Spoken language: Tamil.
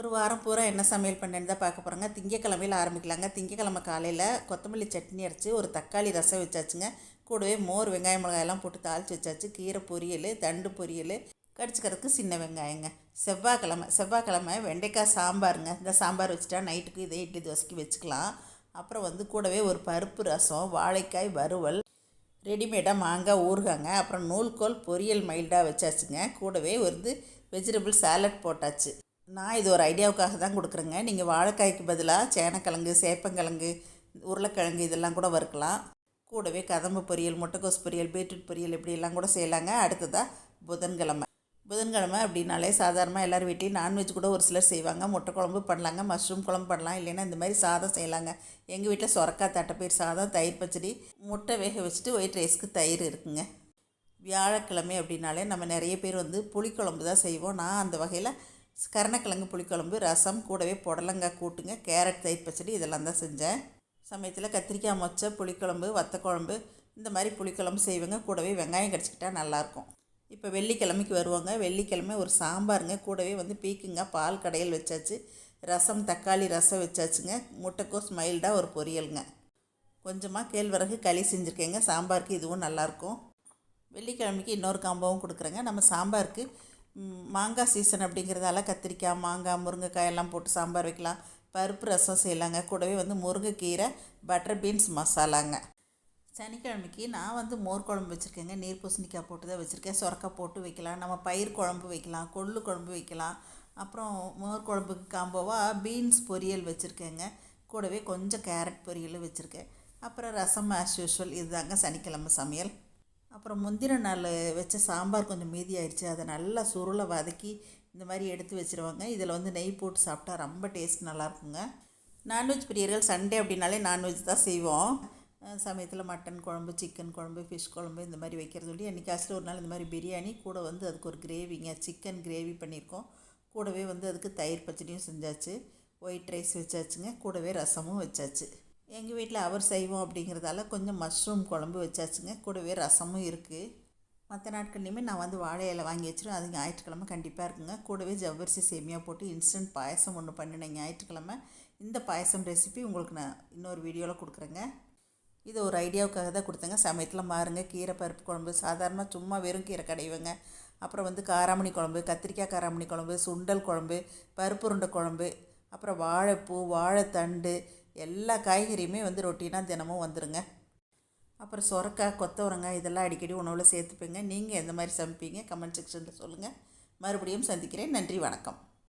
ஒரு வாரம் பூரா என்ன சமையல் பண்ணேன்னு தான் பார்க்க போகிறோங்க திங்கக்கிழமையில் ஆரம்பிக்கலாங்க. திங்கக்கிழமை காலையில் கொத்தமல்லி சட்னி அரைச்சி ஒரு தக்காளி ரசம் வச்சாச்சுங்க. கூடவே மோர் வெங்காயம் மிளகாயெல்லாம் போட்டு தாளித்து வச்சாச்சு. கீரை பொரியல் தண்டு பொரியல் கடிச்சிக்கிறதுக்கு சின்ன வெங்காயங்க. செவ்வாய்க்கிழமை செவ்வாய்க்கிழமை வெண்டைக்காய் சாம்பாருங்க. இந்த சாம்பார் வச்சுட்டா நைட்டுக்கு இதே இட்லி தோசைக்கு வச்சுக்கலாம். அப்புறம் வந்து கூடவே ஒரு பருப்பு ரசம் வாழைக்காய் வறுவல் ரெடிமேடாக மாங்காய் ஊறுகாங்க. அப்புறம் நூல்கோல் பொரியல் மைல்டாக வச்சாச்சுங்க. கூடவே வந்து வெஜிடபிள் சாலட் போட்டாச்சு. நான் இது ஒரு ஐடியாவுக்காக தான் கொடுக்குறேங்க. நீங்கள் வாழைக்காய்க்கு பதிலாக சேனக்கிழங்கு சேப்பங்கிழங்கு உருளைக்கிழங்கு இதெல்லாம் கூட வறுக்கலாம். கூடவே கதம்பு பொரியல் முட்டைக்கோஸ் பொரியல் பீட்ரூட் பொரியல் இப்படியெல்லாம் கூட செய்யலாங்க. அடுத்ததாக புதன்கிழமை. புதன்கிழமை அப்படின்னாலே சாதாரணமாக எல்லோரும் வீட்லேயும் நான்வெஜ் கூட ஒரு சிலர் செய்வாங்க. முட்டை குழம்பு பண்ணலாங்க மஷ்ரூம் குழம்பு பண்ணலாம். இல்லைன்னா இந்த மாதிரி சாதம் செய்யலாங்க. எங்கள் வீட்டில் சொரக்காய் தட்டைப்பயிர் சாதம் தயிர் பச்சடி முட்டை வேக வச்சுட்டு ஒயிட் ரைஸ்க்கு தயிர் இருக்குங்க. வியாழக்கிழமை அப்படின்னாலே நம்ம நிறைய பேர் வந்து புளிக்குழம்பு தான் செய்வோம். நான் அந்த வகையில் கருணக்கிழங்கு புளிக்குழம்பு ரசம் கூடவே புடலங்காய் கூட்டுங்க கேரட் தயிர் பச்சடி இதெல்லாம் தான் செஞ்சேன். சமயத்தில் கத்திரிக்காய் மொச்சை புளிக்குழம்பு வத்தக்குழம்பு இந்த மாதிரி புளிக்குழம்பு செய்வேங்க. கூடவே வெங்காயம் கிடச்சிக்கிட்டா நல்லாயிருக்கும். இப்போ வெள்ளிக்கிழமைக்கு வருவாங்க. வெள்ளிக்கிழமை ஒரு சாம்பாருங்க. கூடவே வந்து பீக்குங்க. பால் கடையில் வச்சாச்சு. ரசம் தக்காளி ரசம் வச்சாச்சுங்க. முட்டைக்கோஸ் மைல்டாக ஒரு பொரியலுங்க. கொஞ்சமாக கேழ்வரகு களி செஞ்சுருக்கேங்க. சாம்பாருக்கு இதுவும் நல்லாயிருக்கும். வெள்ளிக்கிழமைக்கு இன்னொரு காம்பவும் கொடுக்குறேங்க. நம்ம சாம்பாருக்கு மாங்காய் சீசன் அப்படிங்கிறதால கத்திரிக்காய் மாங்காய் முருங்கைக்காய் எல்லாம் போட்டு சாம்பார் வைக்கலாம். பருப்பு ரசம் செய்யலாங்க. கூடவே வந்து முருங்கைக்கீரை பட்டர் பீன்ஸ் மசாலாங்க சனிக்கிழமைக்கு நான் வந்து மோர் குழம்பு வச்சுருக்கேங்க. நீர் பூசணிக்காய் போட்டு தான் வச்சுருக்கேன். சுரக்காய் போட்டு வைக்கலாம். நம்ம பயிர் குழம்பு வைக்கலாம். கொள்ளு குழம்பு வைக்கலாம். அப்புறம் மோர் குழம்புக்கு காம்போவாக பீன்ஸ் பொரியல் வச்சுருக்கேங்க. கூடவே கொஞ்சம் கேரட் பொரியல் வச்சுருக்கேன். அப்புறம் ரசம் ஆஸ் யூஷுவல் இதுதாங்க சனிக்கிழமை சமையல். அப்புறம் முந்தின நாள் வச்ச சாம்பார் கொஞ்சம் மீதி ஆயிடுச்சு அதை நல்லா சுருளை வதக்கி இந்த மாதிரி எடுத்து வச்சுருவாங்க. இதில் வந்து நெய் போட்டு சாப்பிட்டா ரொம்ப டேஸ்ட் நல்லாயிருக்குங்க. நான்வெஜ் பிரியர்கள் சண்டே அப்படின்னாலே நான்வெஜ் தான் செய்வோம். சமயத்தில் மட்டன் குழம்பு சிக்கன் குழம்பு ஃபிஷ் குழம்பு இந்த மாதிரி வைக்கிறது சொல்லி என்றைக்காச்சும் ஒரு நாள் இந்த மாதிரி பிரியாணி கூட வந்து அதுக்கு ஒரு கிரேவிங்க சிக்கன் கிரேவி பண்ணியிருக்கோம். கூடவே வந்து அதுக்கு தயிர் பச்சடியும் செஞ்சாச்சு. ஒயிட் ரைஸ் வச்சாச்சுங்க. கூடவே ரசமும் வச்சாச்சு. எங்கள் வீட்டில் அவர் செய்வோம் அப்படிங்கிறதால கொஞ்சம் மஷ்ரூம் குழம்பு வச்சாச்சுங்க. கூடவே ரசமும் இருக்குது மற்ற நாட்கள்லையுமே நான் வந்து வாழை இலை வாங்கி வச்சிருவேன். அது ஞாயிற்றுக்கிழமை கண்டிப்பாக இருக்குங்க. கூடவே ஜவ்வரிசி சேமியா போட்டு இன்ஸ்டன்ட் பாயசம் ஒன்று பண்ணினேன் ஞாயிற்றுக்கிழமை இந்த பாயசம் ரெசிபி உங்களுக்கு நான் இன்னொரு வீடியோவில் கொடுக்குறேங்க. இது ஒரு ஐடியாவுக்காக தான் கொடுத்தேங்க. சமயத்தில் மாறுங்க. கீரை பருப்பு குழம்பு சாதாரணமாக சும்மா வெறும் கீரை கடைவேங்க. அப்புறம் வந்து காராமணி குழம்பு கத்திரிக்காய் காராமணி குழம்பு சுண்டல் குழம்பு பருப்பு உருண்டை குழம்பு அப்புறம் வாழைப்பூ வாழைத்தண்டு எல்லா காய்கறியுமே வந்து ரொட்டீனாக தினமும் வந்துடுங்க அப்புறம் சொரக்காய் கொத்தவரங்காய் இதெல்லாம் அடிக்கடி உணவில் சேர்த்துப்பேங்க. நீங்கள் எந்த மாதிரி சமைப்பீங்க? கமெண்ட் செக்ஷனில் சொல்லுங்கள் மறுபடியும் சந்திக்கிறேன். நன்றி வணக்கம்.